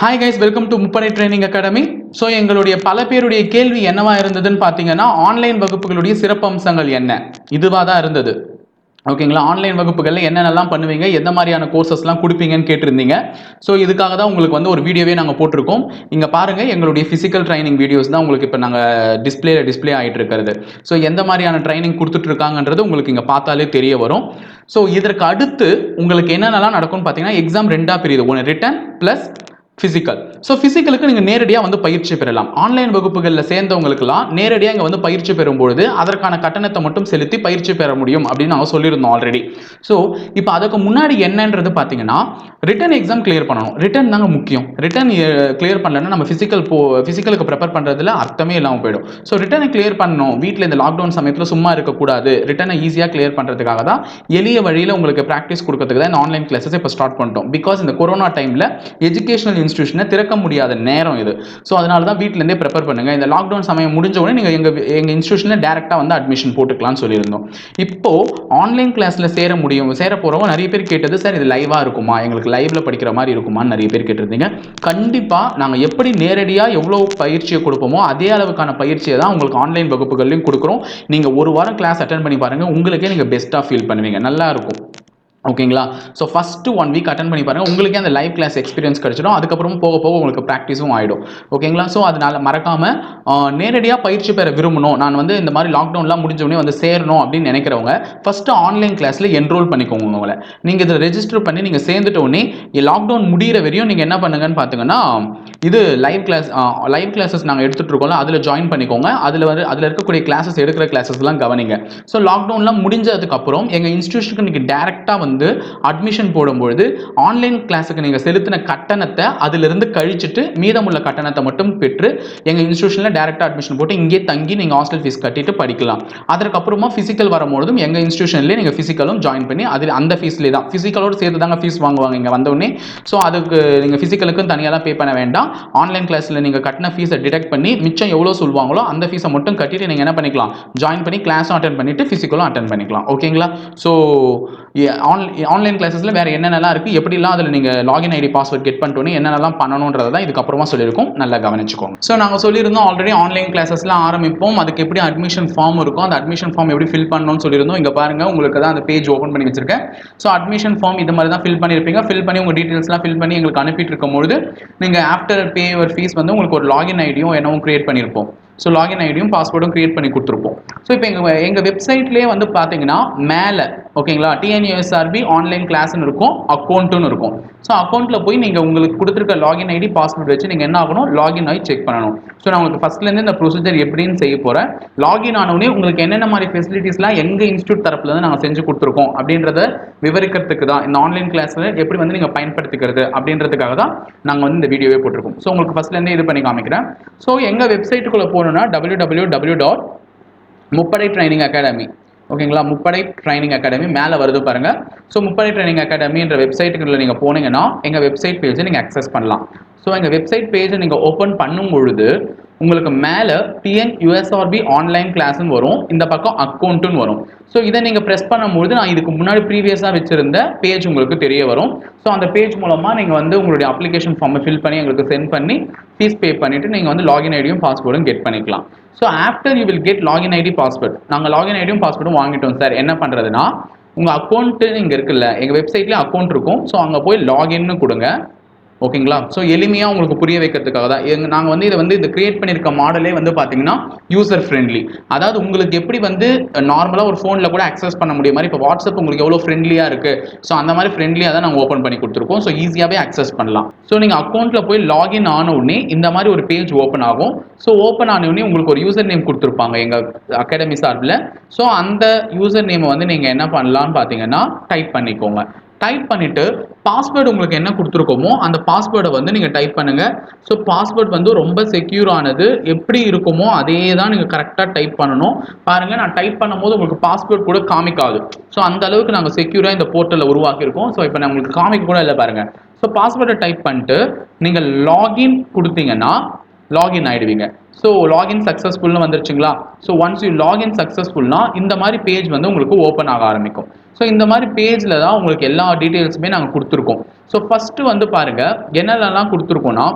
Hi guys welcome to Muppadai training academy so எங்களுடைய பல பேருடைய கேள்வி என்னவா இருந்ததுன்னு பார்த்தீங்கன்னா ஆன்லைன் வகுப்புகளுடைய சிறப்பம்சங்கள் என்ன? இதுவாக தான் இருந்தது. ஓகேங்களா ஆன்லைன் வகுப்புகளில் என்னென்னலாம் பண்ணுவீங்க? எந்த மாதிரியான கோர்சஸ்லாம் கொடுப்பீங்கன்னு கேட்டிருந்தீங்க. ஸோ இதுக்காக தான் உங்களுக்கு வந்து ஒரு வீடியோவே நாங்கள் போட்டிருக்கோம். இங்கே பாருங்கள் எங்களுடைய ஃபிசிக்கல் ட்ரைனிங் வீடியோஸ் தான் உங்களுக்கு இப்போ நாங்கள் டிஸ்பிளேல டிஸ்ப்ளே ஆகிட்டு இருக்கிறது. ஸோ எந்த மாதிரியான ட்ரைனிங் கொடுத்துட்ருக்காங்கன்றது உங்களுக்கு இங்கே பார்த்தாலே தெரிய வரும். ஸோ இதற்கு அடுத்து உங்களுக்கு என்னென்னலாம் நடக்கும்னு பார்த்தீங்கன்னா எக்ஸாம் ரெண்டாக பிரியுது. ஒன்று ரிட்டன் ப்ளஸ் ஃபிசிக்கல் ஸோ ஃபிசிக்கலுக்கு நீங்கள் நேரடியாக வந்து பயிற்சி பெறலாம். ஆன்லைன் வகுப்புகளில் சேர்ந்தவங்களுக்குலாம் நேரடியாக இங்கே வந்து பயிற்சி பெறும்பொழுது அதற்கான கட்டணத்தை மட்டும் செலுத்தி பயிற்சி பெற முடியும் அப்படின்னு நாங்கள் சொல்லியிருந்தோம் ஆல்ரெடி ஸோ இப்போ அதுக்கு முன்னாடி என்னன்றது பார்த்தீங்கன்னா ரிட்டன் எக்ஸாம் கிளியர் பண்ணணும். ரிட்டன் தாங்க முக்கியம். ரிட்டன் கிளியர் பண்ணலன்னா நம்ம ஃபிசிக்கல் போ ஃபிசிக்கலுக்கு ப்ரிப்பேர் பண்ணுறதுல அர்த்தமே இல்லாமல் போயிடும். ஸோ ரிட்டனை கிளியர் பண்ணணும். வீட்டில் இந்த லாக்டவுன் சமயத்தில் சும்மா இருக்கக்கூடாது. ரிட்டனை ஈஸியாக கிளியர் பண்ணுறதுக்காக தான் எளிய வழியில் உங்களுக்கு ப்ராக்டிஸ் கொடுக்கறதுக்கு தான் இந்த ஆன்லைன் கிளாஸஸ் இப்போ ஸ்டார்ட் பண்ணிட்டோம். பிகாஸ் இந்த கொரோனா டைமில் எஜுகேஷனல் இன்ஸ்டியூஷனை திறக்க முடியாத நேரம் இது. ஸோ அதனால தான் வீட்டிலேருந்தே ப்ரிப்பேர் பண்ணுங்கள் இந்த லாக்டவுன் சமயம் முடிஞ்ச உடனே நீங்கள் எங்கள் எங்கள் இன்ஸ்டியூஷனில் டேரெக்டாக வந்து அட்மிஷன் போட்டுக்கலாம்னு சொல்லியிருந்தோம். இப்போது ஆன்லைன் கிளாஸில் சேர முடியும் சேர போகிறவங்க நிறைய பேர் கேட்டது சார் இது லைவாக இருக்குமா? எங்களுக்கு லைவில் படிக்கிற மாதிரி இருக்குமான்னு நிறைய பேர் கேட்டிருந்தீங்க. கண்டிப்பாக நாங்கள் எப்படி நேரடியாக எவ்வளோ பயிற்சியை கொடுப்போமோ அதே அளவுக்கான பயிற்சியை தான் உங்களுக்கு ஆன்லைன் வகுப்புகள்லையும் கொடுக்குறோம். நீங்கள் ஒரு வாரம் கிளாஸ் அட்டன் பண்ணி பாருங்கள் உங்களுக்கே நீங்கள் பெஸ்ட்டாக ஃபீல் பண்ணுவீங்க. நல்லா இருக்கும். ஓகேங்களா? So first one week attend பண்ணி பாருங்கள் உங்களுக்கே அந்த லைவ் கிளாஸ் எக்ஸ்பீரியன்ஸ் கிடச்சிடும். அதுக்கப்புறம் போக போக உங்களுக்கு ப்ராக்டிஸும் ஆகிடும் ஓகேங்களா? ஸோ அதனால் மறக்காமல் நேரடியாக பயிற்சி பெற விரும்பணும். நான் வந்து இந்த மாதிரி லாக்டவுன்லாம் முடிஞ்சவொடனே வந்து சேரணும் அப்படின்னு நினைக்கிறவங்க ஃபஸ்ட்டு ஆன்லைன் கிளாஸில் என்ரோல் பண்ணிக்கோங்க உங்களை. நீங்கள் இதில் ரெஜிஸ்டர் பண்ணி நீங்கள் சேர்ந்துட்டோடனே லாக்டவுன் முடிகிற வரையும் நீங்கள் என்ன பண்ணுங்கன்னு பார்த்தீங்கன்னா இது லைவ் கிளாஸ் லைவ் கிளாஸஸ் நாங்கள் எடுத்துகிட்ருக்கோம்ல அதில் ஜாயின் பண்ணிக்கோங்க. அதில் வந்து அதில் இருக்கக்கூடிய கிளாஸஸ் எடுக்கிற கிளாஸஸ்லாம் கவனிங்க. ஸோ லாக்டவுன்லாம் முடிஞ்சதுக்கப்புறம் எங்கள் இன்ஸ்டியூஷனுக்கு நீங்கள் டேரெக்டாக வந்து அட்மிஷன் போடும்பொழுது ஆன்லைன் கிளாஸுக்கு நீங்கள் செலுத்தின கட்டணத்தை அதிலிருந்து கழிச்சிட்டு மீதமுள்ள கட்டணத்தை மட்டும் பெற்று எங்கள் இன்ஸ்டியூஷனில் டேரெக்டாக அட்மிஷன் போட்டு இங்கே தங்கி நீங்கள் ஹாஸ்டல் ஃபீஸ் கட்டிட்டு படிக்கலாம். அதற்கப்புறமா ஃபிசிக்கல் வரும்பொழுதும் எங்கள் இன்ஸ்டியூஷன்லேயே நீங்கள் ஃபிசிக்கலும் ஜாயின் பண்ணி அதில் அந்த ஃபீஸ்லேயே தான். ஃபிசிக்கலோடு சேர்த்து தாங்க ஃபீஸ் வாங்குவாங்க இங்கே வந்தோடனே ஸோ அதுக்கு நீங்கள் ஃபிசிக்கலுக்கும் தனியாக பே பண்ண வேண்டாம். ஆன்லைன் கிளாஸில் நீங்கள் கட்டின ஃபீஸை டிடெக்ட் பண்ணி மிச்சம் எவ்வளோ சொல்லுவாங்களோ அந்த ஃபீஸை மட்டும் கட்டிட்டு நீங்கள் என்ன பண்ணிக்கலாம்? ஜாயின் பண்ணி கிளாஸும் அட்டன் பண்ணிவிட்டு ஃபிசிக்கலும் அட்டன் பண்ணிக்கலாம். ஓகேங்களா ஸோ ஆன் ஆன்லைன் கிளாஸஸில் வேறு என்னென்னலாம் இருக்குது எப்படிலாம் அதில் நீங்கள் லாகின் ஐடி பாஸ்வேர்ட் கெட் பண்ணிட்டோன்னு என்னென்னலாம் பண்ணணுன்றதை தான் இதுக்கப்புறமா சொல்லியிருக்கோம். நல்லா கவனிச்சுக்கோங்க. ஸோ நாங்கள் சொல்லியிருந்தோம் ஆல்ரெடி ஆன்லைன் கிளாஸஸ்லாம் ஆரம்பிப்போம். அதுக்கு எப்படி அட்மிஷன் ஃபார்ம் இருக்கும் அந்த அட்மிஷன் ஃபார்ம் எப்படி ஃபில் பண்ணணும்னு சொல்லியிருந்தோம். இங்கே பாருங்கள் உங்களுக்கு தான் அந்த பேஜ் ஓப்பன் பண்ணி வச்சிருக்கேன். ஸோ அட்மிஷன் ஃபார்ம் இது மாதிரி தான் ஃபில் பண்ணியிருப்பீங்க. ஃபில் பண்ணி உங்கள் டீட்டெயில்ஸ்லாம் ஃபில் பண்ணி எங்களுக்கு அனுப்பிட்டு இருக்கும்போது நீங்கள் ஆஃப்டர் பே யுவர் ஃபீஸ் வந்து உங்களுக்கு ஒரு லாகின் ஐடியும் என்னவும் கிரியேட் பண்ணியிருப்போம். ஸோ லாகின் ஐடியும் பாஸ்வேர்டும் க்ரியேட் பண்ணி கொடுத்துருப்போம். ஸோ இப்போ எங்கள் எங்கள் வெப்சைட்லேயே வந்து பார்த்தீங்கன்னா மேலே ஓகேங்களா டிஎன்யூஎஸ்ஆர்பி ஆன்லைன் கிளாஸ்னு இருக்கும் அக்கௌண்ட்டுன்னு இருக்கும். ஸோ அக்கௌண்ட்டில் போய் நீங்கள் உங்களுக்கு கொடுத்துருக்க லாகின் ஐடி பாஸ்வேர்டு வச்சு நீங்கள் என்ன ஆகணும்? லாகின் ஆகி செக் பண்ணணும். ஸோ நான் உங்களுக்கு ஃபஸ்ட்லேருந்து இந்த ப்ரொசீஜர் எப்படின்னு செய்ய போகிறேன் லாகின் ஆனவுடனே உங்களுக்கு என்னென்ன மாதிரி ஃபெசிலிட்டிஸ்லாம் எங்கள் இன்ஸ்டியூட் தரப்புலேருந்து நாங்கள் செஞ்சு கொடுத்துருக்கோம் அப்படின்றத விவரிக்கிறதுக்கு தான் இந்த ஆன்லைன் கிளாஸில் எப்படி வந்து நீங்கள் பயன்படுத்திக்கிறது அப்படின்றதுக்காக தான் நாங்கள் வந்து இந்த வீடியோவே போட்டிருக்கோம். ஸோ உங்களுக்கு ஃபஸ்ட்லேருந்தே இது பண்ணி காமிக்கிறேன். ஸோ எங்கள் வெப்சைட்டுக்குள்ளே போகணுன்னா W W W dot Muppadai training academy ஓகேங்களா முப்படை ட்ரைனிங் அகாடமி மேலே வருது பாருங்கள் ஸோ முப்படை ட்ரைனிங் அகாடமின்ற வெப்சைட்டுக்குள்ள நீங்கள் போனீங்கன்னா எங்கள் வெப்சைட் பேஜை நீங்கள் அக்சஸ் பண்ணலாம். ஸோ எங்கள் வெப்சைட் பேஜை நீங்கள் ஓப்பன் பண்ணும் பொழுது உங்களுக்கு மேலே டிஎன் யூஎஸ்ஆர்பி ஆன்லைன் கிளாஸ்னு வரும். இந்த பக்கம் அக்கௌண்ட்டுன்னு வரும். ஸோ இதை நீங்கள் ப்ரெஸ் பண்ணும்பொழுது நான் இதுக்கு முன்னாடி ப்ரீவியஸாக வச்சுருந்த பேஜ் உங்களுக்கு தெரிய வரும். ஸோ அந்த பேஜ் மூலமாக நீங்கள் வந்து உங்களுடைய அப்ளிகேஷன் ஃபார்மை ஃபில் பண்ணி எங்களுக்கு சென்ட் பண்ணி ஃபீஸ் பே பண்ணிவிட்டு நீங்கள் வந்து லாகின் ஐடியும் பாஸ்வேர்டும் கெட் பண்ணிக்கலாம். So after you will get login ID password நாங்கள் லாகின் ஐடியும் பாஸ்வேர்டும் வாங்கிட்டோம் சார் என்ன பண்ணுறதுனா உங்கள் அக்கௌண்ட்டு இங்கே இருக்குல்ல எங்கள் வெப்சைட்லேயே அக்கௌண்ட் இருக்கும். ஸோ அங்கே போய் லாகின்னு கொடுங்க. ஓகேங்களா? ஸோ எளிமையாக உங்களுக்கு புரிய வைக்கிறதுக்காக தான். எங்க நாங்கள் வந்து இதை வந்து இந்த கிரியேட் பண்ணியிருக்க மாடலே வந்து பார்த்தீங்கன்னா யூசர் ஃப்ரெண்ட்லி அதாவது உங்களுக்கு எப்படி வந்து நார்மலாக ஒரு ஃபோனில் கூட அக்சஸ் பண்ண முடியும். மாதிரி இப்போ வாட்ஸ்அப் உங்களுக்கு எவ்வளோ ஃப்ரெண்ட்லியாக இருக்குது ஸோ அந்த மாதிரி ஃப்ரெண்ட்லியாக தான் நாங்கள் ஓப்பன் பண்ணி கொடுத்துருக்கோம். ஸோ ஈஸியாகவே அக்சஸ் பண்ணலாம். ஸோ நீங்கள் அக்கௌண்ட்டில் போய் லாகின் ஆன உடனே இந்த மாதிரி ஒரு பேஜ் ஓப்பன் ஆகும். ஸோ ஓப்பன் ஆன உடனே உங்களுக்கு ஒரு யூசர் நேம் கொடுத்துருப்பாங்க எங்கள் அகாடமி சார்பில். ஸோ அந்த யூசர் நேமை வந்து நீங்கள் என்ன பண்ணலான்னு பார்த்தீங்கன்னா டைப் பண்ணிக்கோங்க. டைப் பண்ணிவிட்டு பாஸ்வேர்டு உங்களுக்கு என்ன கொடுத்துருக்கோமோ அந்த பாஸ்வேர்டை வந்து நீங்கள் டைப் பண்ணுங்கள் ஸோ பாஸ்வேர்ட் வந்து ரொம்ப செக்யூர் ஆனது எப்படி இருக்குமோ அதே தான் நீங்கள் கரெக்டாக டைப் பண்ணணும். பாருங்கள் நான் டைப் பண்ணும்போது உங்களுக்கு பாஸ்வேர்ட் கூட காமிக்காது. ஸோ அந்த அளவுக்கு நாங்கள் செக்யூராக இந்த போர்ட்டலில் உருவாக்கியிருக்கோம். ஸோ இப்போ நான் உங்களுக்கு காமிக்க கூட இல்லை பாருங்கள் ஸோ பாஸ்வேர்டை டைப் பண்ணிட்டு நீங்கள் லாகின் கொடுத்தீங்கன்னா லாகின் ஆகிடுவீங்க ஸோ லாகின் சக்ஸஸ்ஃபுல்னு வந்துருச்சுங்களா? ஸோ ஒன்ஸ் யூ லாகின் சக்ஸஸ்ஃபுல்னா இந்த மாதிரி பேஜ் வந்து உங்களுக்கு ஓப்பன் ஆக ஆரம்பிக்கும். ஸோ இந்த மாதிரி பேஜில் தான் உங்களுக்கு எல்லா டீட்டெயில்ஸுமே நாங்கள் கொடுத்துருக்கோம். ஸோ ஃபஸ்ட்டு வந்து பாருங்கள் என்னென்னலாம் கொடுத்துருக்கோன்னா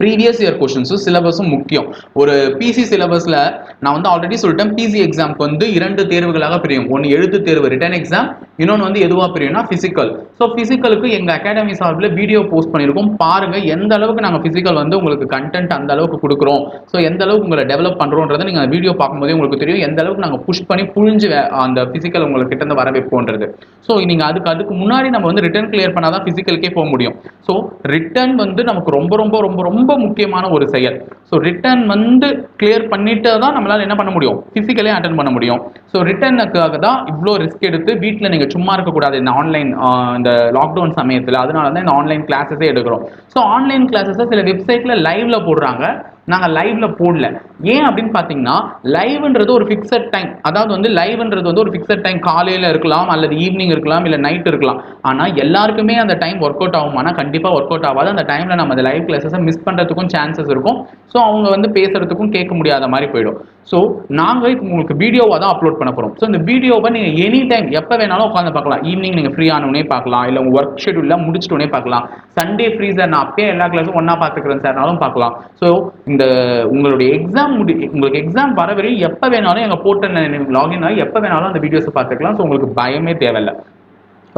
ப்ரீவியஸ் இயர் கொஷின்ஸும் சிலபஸும் முக்கியம். ஒரு பிசி சிலபஸில் நான் வந்து ஆல்ரெடி சொல்லிட்டேன் பிசி எக்ஸாம்க்கு வந்து இரண்டு தேர்வுகளாக பிரியும். ஒன்று எழுத்து தேர்வு ரிட்டன் எக்ஸாம் இன்னொன்று வந்து எதுவாக பிரியும்னா ஃபிசிக்கல் ஸோ ஃபிசிக்கலுக்கு எங்கள் அகாடமி சார்பில் வீடியோ போஸ்ட் பண்ணியிருக்கோம். பாருங்கள் எந்த அளவுக்கு நாங்கள் ஃபிசிக்கல் வந்து உங்களுக்கு கண்டென்ட் அந்த அளவுக்கு கொடுக்குறோம். ஸோ எந்த அளவுக்கு உங்களை டெவலப் பண்ணுறோன்றதை நீங்கள் வீடியோ பார்க்கும்போதே உங்களுக்கு தெரியும். எந்த அளவுக்கு நாங்கள் புஷ் பண்ணி புழிஞ்சு அந்த ஃபிசிக்கல் உங்களுக்கு கிட்ட இருந்து வர வைப்போன்றது ஸோ நீங்கள் அதுக்கு அதுக்கு முன்னாடி நம்ம வந்து ரிட்டர்ன் கிளியர் பண்ணால் தான் ஃபிசிக்கலுக்கே போக முடியும். ஸோ ரிட்டர்ன் வந்து நமக்கு ரொம்ப ரொம்ப ரொம்ப ரொம்ப ரொம்ப முக்கியமான ஒரு செயல். ஸோ ரிட்டர்ன் வந்து கிளியர் பண்ணிட்டு தான் நம்மளால் என்ன பண்ண முடியும்? ஃபிசிக்கலே அட்டன் பண்ண முடியும். ஸோ ரிட்டர்னுக்காக தான் இவ்வளோ ரிஸ்க் எடுத்து வீட்டில் நீங்கள் சும்மா இருக்கக்கூடாது இந்த ஆன்லைன் இந்த லாக்டவுன் சமயத்தில். அதனால தான் இந்த ஆன்லைன் கிளாஸஸே எடுக்கிறோம். ஸோ ஆன்லைன் கிளாஸஸை சில வெப்சைட்டில் லைவ்ல போடுறாங்க. நாங்கள் லைவ்ல போடல. ஏன் அப்படின்னு பார்த்தீங்கன்னா லைவ்ன்றது ஒரு ஃபிக்ஸட் டைம் அதாவது வந்து லைவ்ன்றது வந்து ஒரு ஃபிக்ஸட் டைம் காலையில் இருக்கலாம் அல்லது ஈவினிங் இருக்கலாம் இல்லை நைட் இருக்கலாம். ஆனால் எல்லாருக்குமே அந்த டைம் ஒர்க் அவுட் ஆகுமானா கண்டிப்பாக ஒர்க் அவுட் ஆகாது. அந்த டைமில் நம்ம அந்த லைவ் கிளாஸஸை மிஸ் பண்ணுறதுக்கும் சான்சஸ் இருக்கும். ஸோ அவங்க வந்து பேசுறதுக்கும் கேட்க முடியாத மாதிரி போயிடும். ஸோ நாங்கள் உங்களுக்கு வீடியோவாக தான் அப்லோட் பண்ண போகிறோம் ஸோ இந்த வீடியோவை நீங்கள் எனி டைம் எப்போ வேணாலும் உட்காந்து பார்க்கலாம். ஈவினிங் நீங்கள் ஃப்ரீ ஆனவுடனே பார்க்கலாம். இல்லை உங்கள் ஒர்க் ஷெடியூலில் முடிச்சிட்டோடனே பார்க்கலாம். சண்டே ஃப்ரீ சார் நான் அப்பயே எல்லா கிளாஸும் ஒன்றா பார்த்துக்கிறேன் சார்னாலும் பார்க்கலாம். ஸோ இந்த உங்களுடைய எக்ஸாம் முடி உங்களுக்கு எக்ஸாம் வர வரையும் எப்போ வேணாலும் எங்கள் போர்ட்டல் லாகின் ஆகி எப்போ வேணாலும் அந்த வீடியோஸை பார்த்துக்கலாம். ஸோ உங்களுக்கு பயமே தேவையில்லை.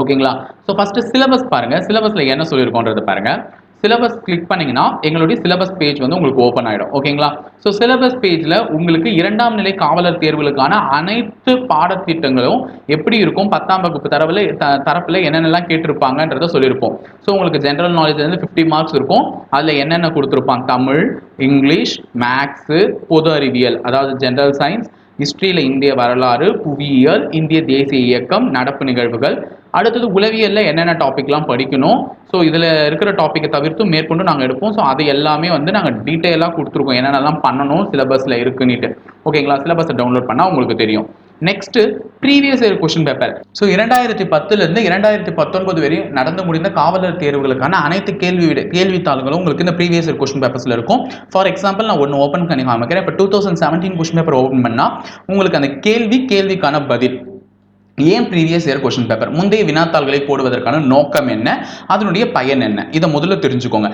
ஓகேங்களா ஸோ ஃபஸ்ட்டு சிலபஸ் பாருங்கள் சிலபஸில் என்ன சொல்லியிருக்கோன்றது பாருங்கள் சிலபஸ் கிளிக் பண்ணீங்கன்னா எங்களுடைய சிலபஸ் பேஜ் வந்து உங்களுக்கு ஓப்பன் ஆகிடும் ஓகேங்களா ஸோ சிலபஸ் பேஜில் உங்களுக்கு இரண்டாம் நிலை காவலர் தேர்வுகளுக்கான அனைத்து பாடத்திட்டங்களும் எப்படி இருக்கும்? பத்தாம் வகுப்பு தரவில் த தரப்பில் என்னென்னலாம் கேட்டிருப்பாங்கன்றத சொல்லியிருப்போம். ஸோ உங்களுக்கு ஜென்ரல் நாலேஜ் வந்து ஃபிஃப்டி மார்க்ஸ் இருக்கும். அதில் என்னென்ன கொடுத்துருப்பாங்க? தமிழ் இங்கிலீஷ் மேக்ஸு பொது அறிவியல் அதாவது ஜென்ரல் சயின்ஸ் ஹிஸ்ட்ரியில் இந்திய வரலாறு புவியியல் இந்திய தேசிய இயக்கம் நடப்பு நிகழ்வுகள். அடுத்தது உளவியலில் என்னென்ன டாபிக்லாம் படிக்கணும். ஸோ இதில் இருக்கிற டாப்பிக்கை தவிர்த்து மேற்கொண்டு நாங்கள் எடுப்போம். ஸோ அது எல்லாமே வந்து நாங்கள் டீட்டெயிலாக கொடுத்துருக்கோம். என்னென்னலாம் பண்ணணும் சிலபஸில் இருக்குன்னுட்டு. ஓகேங்களா சிலபஸை டவுன்லோட் பண்ணால் உங்களுக்கு தெரியும். Next previous year question paper so இரண்டாயிரத்தி பத்துலேருந்து இரண்டாயிரத்தி பத்தொன்பது வரையும் நடந்து முடிந்த காவலர் தேர்வுகளுக்கான அனைத்து கேள்வி கேள்வித்தாள்களும் உங்களுக்கு இந்த ப்ரீவியஸ் இயர் கொஸ்டின் பேப்பர்ஸில் இருக்கும். ஃபார் எக்ஸாம்பிள் நான் ஒன்று ஓப்பன் பண்ணி காமிக்கிறேன். இப்போ two thousand seventeen question paper open பண்ணால் உங்களுக்கு அந்த கேள்வி கேள்விக்கான பதில் ஏன் ப்ரீவியஸ் இயர் கொஷின் பேப்பர் முந்தைய வினாத்தாள்களை போடுவதற்கான நோக்கம் என்ன? அதனுடைய பயன் என்ன? இதை முதல்ல தெரிஞ்சுக்கோங்க.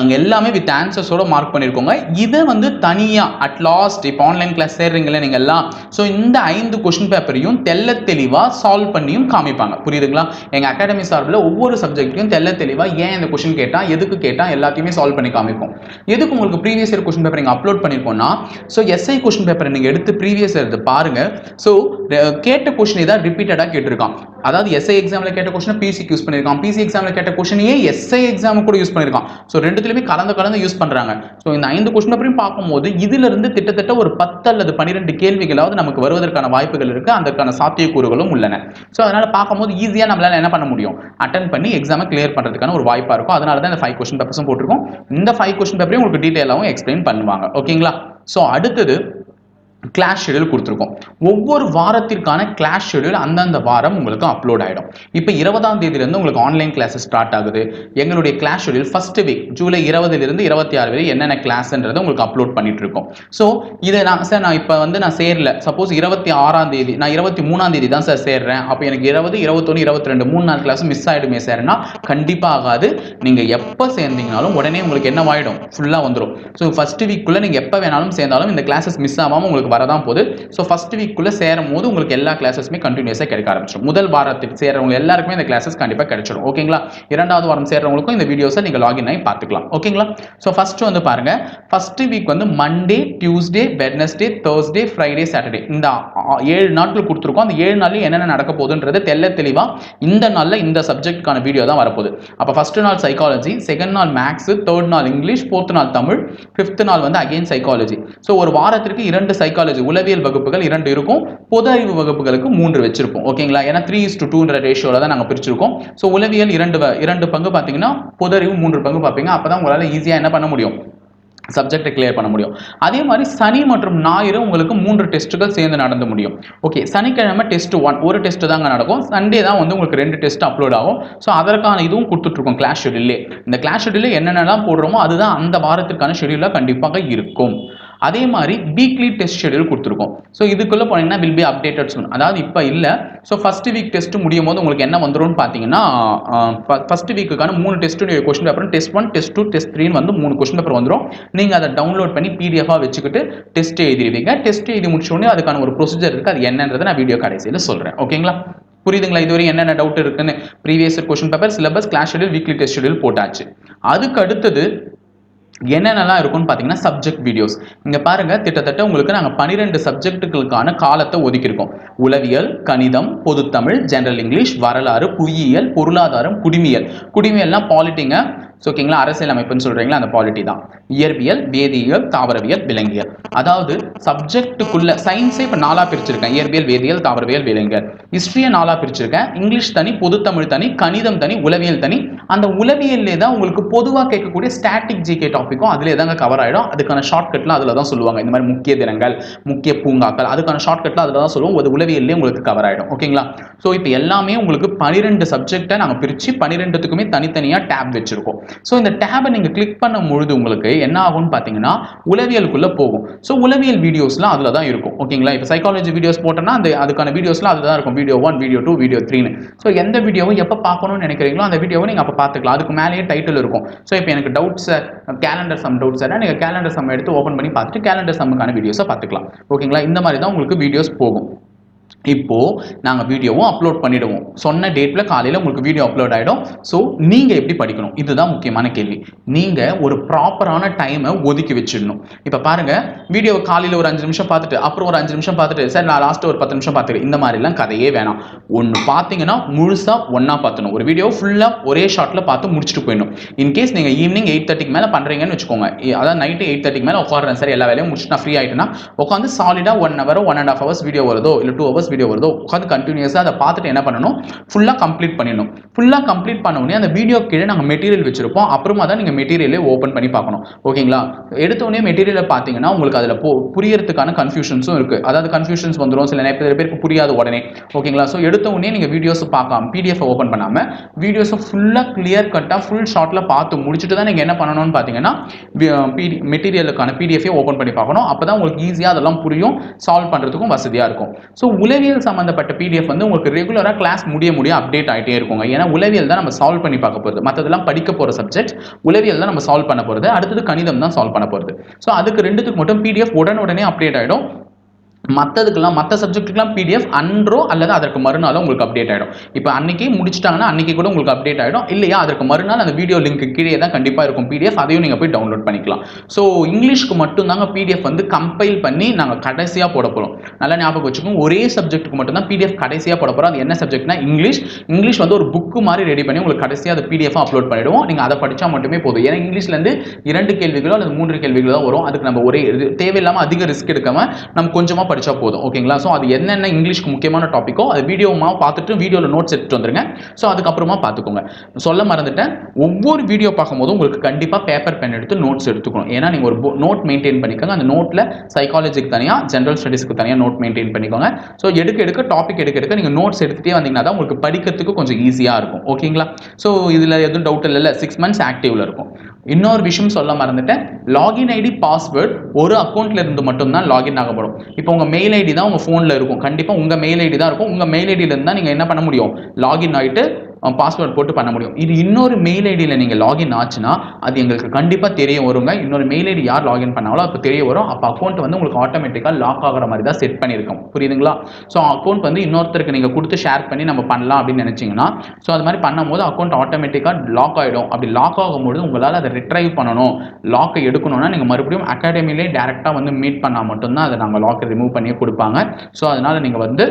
அங்கே எல்லாமே வித் ஆன்சர்ஸோட மார்க் பண்ணியிருக்கோங்க இதை வந்து தனியாக அட் லாஸ்ட் இப்போ ஆன்லைன் கிளாஸ் சேர்றீங்களே நீங்கள் எல்லாம் ஸோ இந்த ஐந்து கொஷின் பேப்பரையும் தெல்ல தெளிவாக சால்வ் பண்ணியும் காமிப்பாங்க. புரியுதுங்களா? எங்கள் அகாடமி சார்பில் ஒவ்வொரு சப்ஜெக்ட்லையும் தெள்ள தெளிவாக ஏன் இந்த கொஷின் கேட்டால் எதுக்கு கேட்டால் எல்லாத்தையுமே சால்வ் பண்ணி காமிப்போம். எதுக்கு உங்களுக்கு ப்ரீவியஸ் இயர் கொஷின் பேப்பர் நீங்கள் அப்லோட் பண்ணியிருக்கோம்னா ஸோ எஸ்ஐ கொஷின் பேப்பரை நீங்கள் எடுத்து ப்ரீவியஸ் இயர் பாருங்கள் ஸோ கேட்ட கொஸ்டின் தான் ரிப்பீட்டடாக கேட்டிருக்கான். அதாவது எஸ்ஐ எக்ஸாமில் கேட்ட கொஸ்டின் பிசிக்கு யூஸ் பண்ணியிருக்கான். பிசி எக்ஸாமில் கேட்ட கொஸ்டினையே எஸ்ஐ எக்ஸாம் கூட யூஸ் பண்ணியிருக்கான்? ஸோ ரெண்டுத்துலையுமே கலந்து கலந்து யூஸ் பண்ணுறாங்க ஸோ இந்த ஐந்து கொஸ்டின் பேப்பரையும் பார்க்கும்போது இதிலிருந்து கிட்டத்தட்ட ஒரு பத்து அல்லது பன்னிரெண்டு கேள்விகளாவது நமக்கு வருவதற்கான வாய்ப்புகள் இருக்கு. அதற்கான சாத்தியக்கூறுகளும் உள்ளன. ஸோ அதனால பார்க்கும்போது ஈஸியாக நம்மளால என்ன பண்ண முடியும்? அட்டன் பண்ணி எக்ஸாமை கிளியர் பண்ணுறதுக்கான ஒரு வாய்ப்பாக இருக்கும். அதனால தான் இந்த ஃபைவ் கொஸ்டின் பேப்பர்ஸும் போட்டிருக்கோம். இந்த ஃபைவ் கொஸ்டின் பேப்பரையும் உங்களுக்கு டீட்டெயிலாகவும் எக்ஸ்பிளைன் பண்ணுவாங்க. ஓகேங்களா ஸோ அடுத்தது கிளாஸ் ஷெடியூல் கொடுத்துருக்கோம். ஒவ்வொரு வாரத்திற்கான கிளாஸ் ஷெடியூல் அந்தந்த வாரம் உங்களுக்கு அப்லோட் ஆகிடும் இப்போ இருபதாம் தேதியிலேருந்து உங்களுக்கு ஆன்லைன் கிளாஸஸ் ஸ்டார்ட் ஆகுது. எங்களுடைய class schedule first week July இருபதுலேருந்து இருபத்தி ஆறு வரை என்னென்ன கிளாஸ்ன்றதை உங்களுக்கு அப்லோட் பண்ணிட்டு இருக்கோம். ஸோ இதை நான் சார் நான் இப்போ வந்து நான் சேரல. சப்போஸ் இருபத்தி ஆறாம் தேதி நான் இருபத்தி மூணாம் தேதி தான் சார் சேர்றேன். அப்போ எனக்கு இருபது இருபத்தொன்று இருபத்தி ரெண்டு மூணு நாலு கிளாஸ் மிஸ் ஆகிடுமே சார்னா கண்டிப்பாக ஆகாது. நீங்கள் எப்போ சேர்ந்தீங்கனாலும் உடனே உங்களுக்கு என்ன ஆகிடும் ஃபுல்லாக வந்துடும் ஸோ ஃபஸ்ட்டு வீக்குள்ளே நீங்கள் எப்போ வேணாலும் சேர்ந்தாலும் இந்த கிளாஸஸ் மிஸ் ஆகாமல் உங்களுக்கு வரதான் போகுது. ஸோ ஃபர்ஸ்ட் வீக்குள்ளே சேரும் போது உங்களுக்கு எல்லா கிளாஸஸுமே கண்டினியூஸாக கிடைக்க ஆரம்பிச்சிடும் முதல் வாரத்துக்கு சேர்றவங்க எல்லாருக்குமே இந்த கிளாஸஸ் கண்டிப்பாக கிடைச்சிடும் ஓகேங்களா இரண்டாவது வாரம் சேர்றவங்களுக்கும் இந்த வீடியோஸை நீங்கள் லாகின் ஆகி பார்த்துக்கலாம். ஓகேங்களா ஸோ ஃபர்ஸ்ட் வந்து பாருங்க. ஃபர்ஸ்ட் வீக் வந்து Monday Tuesday Wednesday Thursday Friday Saturday இந்த ஏழு நாட்கள் கொடுத்துருக்கோம். அந்த ஏழு நாளில் என்னென்ன நடக்க போகுதுன்றது தெல்ல தெளிவாக இந்த நாளில் இந்த சப்ஜெக்ட்கான வீடியோ தான் வரப்போகுது. அப்போ ஃபர்ஸ்ட் நாள் சைக்காலஜி செகண்ட் நாள் மேக்ஸ் தேர்ட் நாள் இங்கிலீஷ் ஃபோர்த் நாள் தமிழ் ஃபிஃப்த் நாள் வந்து அகைன் சைக்காலஜி ஸோ ஒரு வாரத்திற்கு இரண்டு சைக்காலஜி உளவியல் வகுப்புகள் இரண்டு இருக்கும். பொது அறிவு வகுப்புகளுக்கு மூன்று வச்சிருப்போம். ஓகேங்களா ஏன்னா த்ரீ இஸ் டு டூன்ற ரேஷியோவில் தான் நாங்கள் பிரிச்சிருக்கோம். ஸோ உளவியல் இரண்டு வ- இரண்டு பங்கு பார்த்தீங்கன்னா பொது அறிவு மூன்று பங்கு பார்ப்பீங்க அப்போ தான் உங்களால் ஈஸியாக என்ன பண்ண முடியும்? சப்ஜெக்டை கிளியர் பண்ண முடியும். அதே மாதிரி சனி மற்றும் ஞாயிறு உங்களுக்கு மூன்று டெஸ்ட்டுகள் சேர்ந்து நடந்து முடியும். ஓகே சனிக்கிழமை டெஸ்ட் ஒன் ஒரு டெஸ்ட் தாங்க நடக்கும். சண்டே தான் வந்து உங்களுக்கு ரெண்டு டெஸ்ட் அப்லோட் ஆகும். ஸோ அதற்கான இதுவும் கொடுத்துட்ருக்கோம் கிளாஸ் ஷெடியூலே இந்த கிளாஸ் ஷெடியூலே என்னென்னலாம் போடுறோமோ அதுதான் அந்த வாரத்திற்கான ஷெடியூலாக கண்டிப்பாக இருக்கும். அதே மாதிரி வீக்லி டெஸ்ட் ஷெடியூல் கொடுத்துருக்கோம். ஸோ இதுக்குள்ளே போனீங்கன்னா வில் பி அப்டேட்டட் soon. அதாவது இப்போ இல்லை. ஸோ ஃபஸ்ட் வீக் டெஸ்ட் முடியும் போது உங்களுக்கு என்ன வந்துரும்னு பார்த்தீங்கன்னா ஃபஸ்ட் வீக்குக்கான மூணு test question paper test one test two test த்ரீன்னு வந்து மூணு கொஸ்டின் பேப்பர் வந்துடும் நீங்கள் அதை டவுன்லோட் பண்ணி பிடிஎஃபாக வச்சுக்கிட்டு டெஸ்ட் எழுதிடுவீங்க டெஸ்ட் எழுதி முடிச்ச உடனே அதுக்கான ஒரு ப்ரொசீஜர் இருக்குது அது என்னன்றதை நான் வீடியோ கடைசியில் சொல்கிறேன் ஓகேங்களா புரியுதுங்களா? இதுவரை என்னென்ன டவுட் இருக்குன்னு? Previous question paper syllabus class schedule weekly test schedule போட்டாச்சு. அதுக்கு அடுத்தது என்னென்னலாம் இருக்கும்னு பார்த்தீங்கன்னா சப்ஜெக்ட் வீடியோஸ் இங்கே பாருங்க கிட்டத்தட்ட உங்களுக்கு நாங்கள் பன்னிரெண்டு சப்ஜெக்ட்டுகளுக்கான காலத்தை ஒதுக்கியிருக்கோம். உளவியல் கணிதம் பொதுத்தமிழ் ஜெனரல் இங்கிலீஷ் வரலாறு புவியியல் பொருளாதாரம் குடிமியல். குடிமியல்னால் பாலிட்டிங்க ஸோ ஓகேங்களா? அரசியல் அமைப்புன்னு சொல்றீங்களா? அந்த பாலிட்டி தான். இயற்பியல் வேதியியல் தாவரவியல் விலங்கியல். அதாவது சப்ஜெக்டுக்குள்ள சயின்ஸே இப்போ நாலா பிரிச்சிருக்கேன். இயற்பியல் வேதியியல் தாவரவியல் விலங்கியல். ஹிஸ்ட்ரியை நாலா பிரிச்சிருக்கேன். இங்கிலீஷ் தனி பொதுத்தமிழ் தனி கணிதம் தனி உளவியல் தனி. அந்த உளவியல்லே தான் உங்களுக்கு பொதுவாக கேட்கக்கூடிய ஸ்டாட்டிக் ஜிகே டாப்பிக்கும் அதிலே தாங்க கவர் ஆகிடும் அதுக்கான ஷார்ட்கட்லாம் அதில் தான் சொல்லுவாங்க. இந்த மாதிரி முக்கிய தினங்கள் முக்கிய பூங்காக்கள் அதுக்கான ஷார்ட்கட்லாம் அதில் தான் சொல்லுவோம். அது உளவியல்லே உங்களுக்கு கவர் ஆகிடும் ஓகேங்களா? ஸோ இப்போ எல்லாமே உங்களுக்கு பன்னிரெண்டு சப்ஜெக்டை நாங்கள் பிரித்து பன்னிரெண்டுத்துக்குமே தனித்தனியாக டேப் வச்சிருக்கோம். ஸோ இந்த டேபை நீங்கள் கிளிக் பண்ணும் பொழுது உங்களுக்கு என்ன ஆகும்னு பார்த்தீங்கன்னா உளவியலுக்குள்ளே போகும். ஸோ உளவியல் வீடியோஸ்லாம் அதில் தான் இருக்கும். ஓகேங்களா இப்போ சைக்காலஜி வீடியோஸ் போட்டோன்னா அந்த அதுக்கான வீடியோஸ்லாம் அதில் தான் இருக்கும். Video one video two video த்ரீன்னு ஸோ எந்த வீடியோவும் எப்போ பார்க்கணும்னு நினைக்கிறீங்களோ அந்த வீடியோவை நீங்கள் அப்போ பார்த்துக்கலாம் அதுக்கு மேலேயே டைட்டில் இருக்கும். ஸோ இப்போ எனக்கு டவுட்ஸ் கேலண்டர் சம் டவுட்ஸ் நீங்கள் கேலண்டர் சம் எடுத்து ஓப்பன் பண்ணி பார்த்துட்டு கேலண்டர் சம்முக்கான வீடியோஸை பார்த்துக்கலாம். ஓகேங்களா இந்த மாதிரி தான் உங்களுக்கு வீடியோஸ் போகும். இப்போ நாங்கள் வீடியோவும் அப்லோட் பண்ணிவிடுவோம் சொன்ன டேட்டில் காலையில் உங்களுக்கு வீடியோ அப்லோட் ஆகிடும் ஸோ நீங்கள் எப்படி படிக்கணும்? இதுதான் முக்கியமான கேள்வி. நீங்கள் ஒரு ப்ராப்பரான டைமை ஒதுக்கி வச்சிடணும். இப்போ பாருங்க வீடியோ காலையில் ஒரு அஞ்சு நிமிஷம் பார்த்துட்டு அப்புறம் ஒரு அஞ்சு நிமிஷம் பார்த்துட்டு சார் நான் லாஸ்ட்டு ஒரு பத்து நிமிஷம் பார்த்துட்டு இந்த மாதிரிலாம் கதையே வேணாம். ஒன்று பார்த்தீங்கன்னா முழுசாக ஒன்றா பார்த்துணும் ஒரு வீடியோ ஃபுல்லாக ஒரே ஷாட்டில் பார்த்து முடிச்சுட்டு போயிடணும். இன்கேஸ் நீங்கள் ஈவினிங் எயிட் தேர்ட்டிக்கு மேலே பண்ணுறீங்கன்னு வச்சுக்கோங்க. அதாவது நைட்டு எயிட் தேர்ட்டிக்கு மேலே உட்காடுறேன் சார் எல்லா வேலையும் முடிச்சுட்டு நான் ஃப்ரீ ஆகிட்டேன்னா உட்காந்து சாலிடாக one hour one and half hours video வருதோ இல்லை டூ ஹவர்ஸ் வீடியோ வருதோ உட்காந்து கண்டினியூஸாக அதை பார்த்துட்டு என்ன பண்ணணும்? ஃபுல்லாக கம்ப்ளீட் பண்ணிடணும். ஃபுல்லாக கம்ப்ளீட் பண்ண உடனே அந்த வீடியோ கீழே நாங்கள் மெட்டீரியல் வச்சிருப்போம். அப்புறமா தான் நீங்கள் மெட்டீரியலே ஓப்பன் பண்ணி பார்க்கணும். ஓகேங்களா எடுத்த உடனே மெட்டீரியலை பார்த்தீங்கன்னா உங்களுக்கு அதில் போ புரியறதுக்கான கன்ஃபியூஷன்ஸும் இருக்குது அதாவது கன்ஃபியூஷன்ஸ் வந்துடும் சில நிறைய பேருக்கு புரியாது உடனே. ஓகேங்களா ஸோ எடுத்த உடனே நீங்கள் வீடியோஸ் பார்க்காம பிடிஎஃப் ஓப்பன் பண்ணாமல் வீடியோஸை ஃபுல்லாக கிளியர் கட்டாக ஃபுல் ஷார்ட்டில் பார்த்து முடிச்சுட்டு தான் நீங்கள் என்ன பண்ணணும்னு பார்த்தீங்கன்னா பிடி மெட்டீரியலுக்கான பிடிஎஃபே ஓப்பன் பண்ணி பார்க்கணும். அப்போ தான் உங்களுக்கு ஈஸியாக அதெல்லாம் புரியும். சால்வ் பண்ணுறதுக்கும் வசதியாக இருக்கும். ஸோ உளவியல் சம்மந்தப்பட்ட பிடிஎஃப் வந்து உங்களுக்கு ரெகுலராக கிளாஸ் முடிய முடிய அப்டேட் ஆகிட்டே இருக்குங்க. ஏன்னா உளவியல் தான் நம்ம சால்வ் பண்ணி பார்க்க போகிறது மற்றதெல்லாம் படிக்க போகிற சப்ஜெக்ட் உளவியல் தான் நம்ம சால்வ் பண்ண போகிறது அடுத்தது கணிதம் தான் சால்வ் பண்ண போகிறது ஸோ அதுக்கு ரெண்டுத்துக்கு மட்டும் பிடிஎஃப் உடனுடனே அப்டேட் ஆகிடும் மற்றதுக்கெல்லாம் மற்ற சப்ஜெக்ட்டுக்கெல்லாம் பிடிஎஃப் அன்றோ அல்லது அதற்கு மறுநாளோ உங்களுக்கு அப்டேட் ஆகிடும் இப்போ அன்றைக்கி முடிச்சிட்டாங்கன்னா அன்றைக்கி கூட உங்களுக்கு அப்டேட் ஆகிடும் இல்லையா அதற்கு மறுநாள் அந்த வீடியோ லிங்க் கீழே தான் கண்டிப்பாக இருக்கும் பிடிஎஃப் அதையும் நீங்கள் போய் டவுன்லோட் பண்ணிக்கலாம். ஸோ இங்கிலீஷ்க்கு மட்டும்தாங்க பிடிஎஃப் வந்து கம்பைல் பண்ணி நாங்கள் கடைசியாக போட போகிறோம் நல்லா ஞாபகம் வச்சுக்கோங்க. ஒரே சப்ஜெக்ட்டுக்கு மட்டும் தான் பிடிஎஃப் கடைசியாக போட போகிறோம் அது என்ன சப்ஜெக்ட்னா இங்கிலீஷ் இங்கிலீஷ் வந்து ஒரு புக்கு மாதிரி ரெடி பண்ணி உங்களுக்கு கடைசியாக அதை பிடிஎஃப் அப்லோட் பண்ணிவிடுவோம் நீங்கள் அதை படித்தா மட்டுமே போதும். ஏன்னா இங்கிலீஷ்லேருந்து இரண்டு கேள்விகளோ அல்லது மூன்று கேள்விகளோ வரும். அதுக்கு நம்ம ஒரே இது தேவையில்லாமல் அதிக ரிஸ்க் எடுக்காமல் நம்ம கொஞ்சமாக படித்தா போதும் ஓகேங்களா? ஸோ அது என்னென்ன இங்கிலீஷ்க்கு முக்கியமான டாப்பிக்கோ அது வீடியோமாக பார்த்துட்டு வீடியோவில் நோட்ஸ் எடுத்துகிட்டு வந்துருங்க. ஸோ அதுக்கப்புறமா பார்த்துக்கோங்க. சொல்ல மறந்துட்டேன் ஒவ்வொரு வீடியோ பார்க்கும்போது உங்களுக்கு கண்டிப்பாக பேப்பர் பென் எடுத்து நோட்ஸ் எடுத்துக்கணும். ஏன்னா நீங்கள் ஒரு நோட் மெயின்டைன் பண்ணிக்கோங்க. அந்த நோட்டில் சைக்காலஜிக்கு தனியாக ஜென்ரல் ஸ்டடீஸ்க்கு தனியாக நோட் மெயின்டைன் பண்ணிக்கோங்க. ஸோ எடுக்க எடுக்க டாபிக் எடுக்க எடுக்க நீங்கள் நோட்ஸ் எடுத்துகிட்டே வந்தீங்கன்னா தான் உங்களுக்கு படிக்கிறதுக்கு கொஞ்சம் ஈஸியாக இருக்கும். ஓகேங்களா? ஸோ இதில் எதுவும் டவுட் இல்லை சிக்ஸ் மந்த்ஸ் ஆக்டிவில் இருக்கும். இன்னொரு விஷயம் சொல்ல மறந்துட்டேன். லாகின் ஐடி பாஸ்வேர்ட் ஒரு அக்கௌண்ட்ல இருந்து மட்டும்தான் லாகின் ஆகப்படும். இப்போ உங்கள் மெயில் ஐடி தான் உங்கள் ஃபோனில் இருக்கும். கண்டிப்பாக உங்கள் மெயில் ஐடி தான் இருக்கும். உங்கள் மெயில் ஐடியிலேருந்து தான் நீங்கள் என்ன பண்ண முடியும்? லாகின் ஆகிட்டு பாஸ்வேர்ட் போட்டு பண்ண முடியும். இது இன்னொரு மெயில் ஐடியில் நீங்கள் லாகின் ஆச்சுன்னா அது எங்களுக்கு கண்டிப்பாக தெரிய வருங்க. இன்னொரு மெயில் ஐடி யார் லாகின் பண்ணாங்களோ அப்போ தெரிய வரும். அப்போ அக்கௌண்ட் வந்து உங்களுக்கு ஆட்டோமேட்டிக்காக லாக் ஆகிற மாதிரி தான் செட் பண்ணியிருக்கோம். புரியுதுங்களா? ஸோ அக்கௌண்ட் வந்து இன்னொருத்தருக்கு நீங்கள் கொடுத்து ஷேர் பண்ணி நம்ம பண்ணலாம் அப்படின்னு நினச்சிங்கன்னா ஸோ அது மாதிரி பண்ணும்போது அக்கௌண்ட் ஆட்டோமேட்டிக்காக லாக் ஆகிடும் அப்படி லாக் ஆகும்போது உங்களால் அதை ரிட்ரைவ் பண்ணணும். லாக்கை எடுக்கணும்னா நீங்கள் மறுபடியும் அகாடமிலே டேரெக்டாக வந்து மீட் பண்ணால் மட்டும்தான் அதை நாங்கள் லாக்கை ரிமூவ் பண்ணியே கொடுப்பாங்க. ஸோ அதனால் நீங்கள் வந்து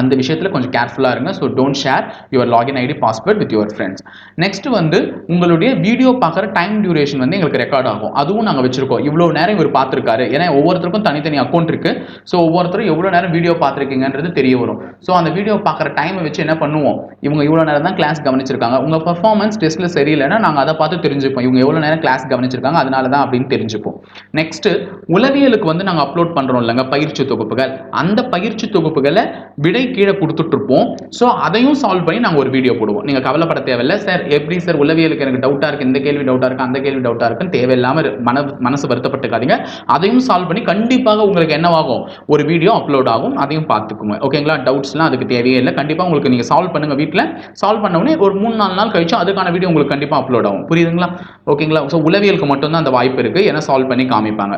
அந்த விஷயத்தில் கொஞ்சம் கேர்ஃபுல்லாக இருங்க. So don't share your login ID password with your friends next வந்து உங்களுடைய வீடியோ பார்க்குற டைம் டியூரேஷன் வந்து எங்களுக்கு ரெக்கார்ட் ஆகும். அதுவும் நாங்கள் வச்சிருக்கோம். இவ்வளோ நேரம் இவர் பார்த்துருக்காரு. ஏன்னா ஒவ்வொருத்தருக்கும் தனித்தனி அக்கௌண்ட் இருக்குது ஸோ ஒவ்வொருத்தரும் எவ்வளோ நேரம் வீடியோ பார்த்துருக்கீங்கன்றது தெரிய வரும். ஸோ அந்த வீடியோ பார்க்குற டைமை வச்சு என்ன பண்ணுவோம்? இவங்க இவ்வளோ நேரம் தான் கிளாஸ் கவனிச்சிருக்காங்க. உங்கள் பர்ஃபார்மன்ஸ் டெஸ்ட்டில் சரியில்லைன்னா நாங்கள் அதை பார்த்து தெரிஞ்சுப்போம். இவங்க எவ்வளோ நேரம் கிளாஸ் கவனிச்சிருக்காங்க அதனால தான் அப்படின்னு தெரிஞ்சுப்போம். நெக்ஸ்ட் உளவியலுக்கு வந்து நாங்கள் அப்லோட் பண்ணுறோம் இல்லைங்க பயிற்சி தொகுப்புகள். அந்த பயிற்சி தொகுப்புகளை விடை கீழே கொடுத்துட்டு இருப்போம் ஸோ அதையும் சால்வ் பண்ணி நாங்கள் ஒரு வீடியோ போடுவோம். நீங்கள் கவலைப்பட தேவையில்லை. சார் எப்படி சார் உளவியலுக்கு எனக்கு டவுட்டாக இருக்குது இந்த கேள்வி டவுட்டாக இருக்குது அந்த கேள்வி டவுட்டாக இருக்குன்னு தேவையில்லாமல் மன மனசு வருத்தப்பட்டுக்காதீங்க. அதையும் சால்வ் பண்ணி கண்டிப்பாக உங்களுக்கு என்னவாகும்? ஒரு வீடியோ அப்லோட் ஆகும். அதையும் பார்த்துக்குங்க. ஓகேங்களா டவுட்ஸ்லாம் அதுக்கு தேவையே இல்லை. கண்டிப்பாக உங்களுக்கு நீங்கள் சால்வ் பண்ணுங்கள் வீட்டில் சால்வ் பண்ண உடனே ஒரு மூணு நாலு நாள் கழிச்சு அதுக்கான வீடியோ உங்களுக்கு கண்டிப்பாக அப்லோட் ஆகும். புரியுதுங்களா? ஓகேங்களா ஸோ உளவியலுக்கு மட்டும்தான் அந்த வாய்ப்பு இருக்குது ஏன்னா சால்வ் பண்ணி காமிப்பாங்க.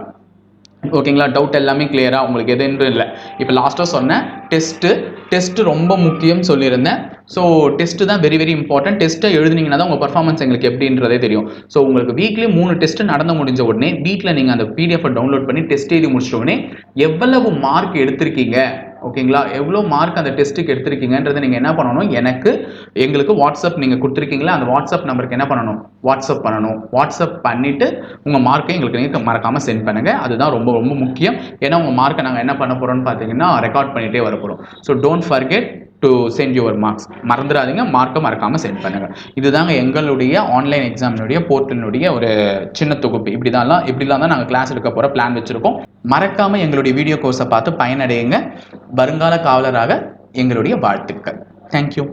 ஓகேங்களா டவுட் எல்லாமே கிளியராக உங்களுக்கு எதுன்னு இல்லை. இப்போ லாஸ்ட்டாக சொன்னேன் டெஸ்ட்டு டெஸ்ட்டு ரொம்ப முக்கியம் சொல்லியிருந்தேன். ஸோ டெஸ்ட்டு தான் வெரி வெரி இம்பார்ட்டன்ட் டெஸ்ட்டை எழுதுனீங்கன்னா தான் உங்கள் பர்ஃபார்மன்ஸ் எங்களுக்கு எப்படின்றதே தெரியும். ஸோ உங்களுக்கு வீக்லி மூணு டெஸ்ட் நடந்து முடிஞ்ச உடனே வீட்டில் நீங்கள் அந்த பிடிஎஃப் டவுன்லோட் பண்ணி டெஸ்ட் எழுதி முடிச்ச உடனே எவ்வளவு மார்க் எடுத்திருக்கீங்க? ஓகேங்களா? எவ்வளோ மார்க் அந்த டெஸ்ட்டுக்கு எடுத்திருக்கீங்கன்றதை நீங்கள் என்ன பண்ணணும்? எனக்கு எங்களுக்கு வாட்ஸ்அப் நீங்கள் கொடுத்துருக்கீங்களா? அந்த வாட்ஸ்அப் நம்பருக்கு என்ன பண்ணணும்? வாட்ஸ்அப் பண்ணணும். வாட்ஸ்அப் பண்ணிவிட்டு உங்கள் மார்க்கை எங்களுக்கு நீங்கள் மறக்காமல் சென்ட் பண்ணுங்கள் அதுதான் ரொம்ப ரொம்ப முக்கியம். ஏன்னா உங்கள் மார்க்கை நாங்கள் என்ன பண்ண போகிறோம்னு பார்த்தீங்கன்னா ரெக்கார்ட் பண்ணிகிட்டே வர போகிறோம் so don't forget to send your marks மறந்துடாதீங்க மார்க்கை மறக்காமல் சென்ட் பண்ணுங்கள் இதுதாங்க எங்களுடைய ஆன்லைன் எக்ஸாமினுடைய போர்ட்டலினுடைய ஒரு சின்ன தொகுப்பு. இப்படி தான் இப்படிலாம் தான் நாங்கள் கிளாஸ் எடுக்க போகிற பிளான் வச்சுருக்கோம். மறக்காமல் எங்களுடைய வீடியோ கோர்ஸை பார்த்து பயனடையுங்க. வருங்கால காவலராக எங்களுடைய வாழ்த்துக்கள். தேங்க்யூ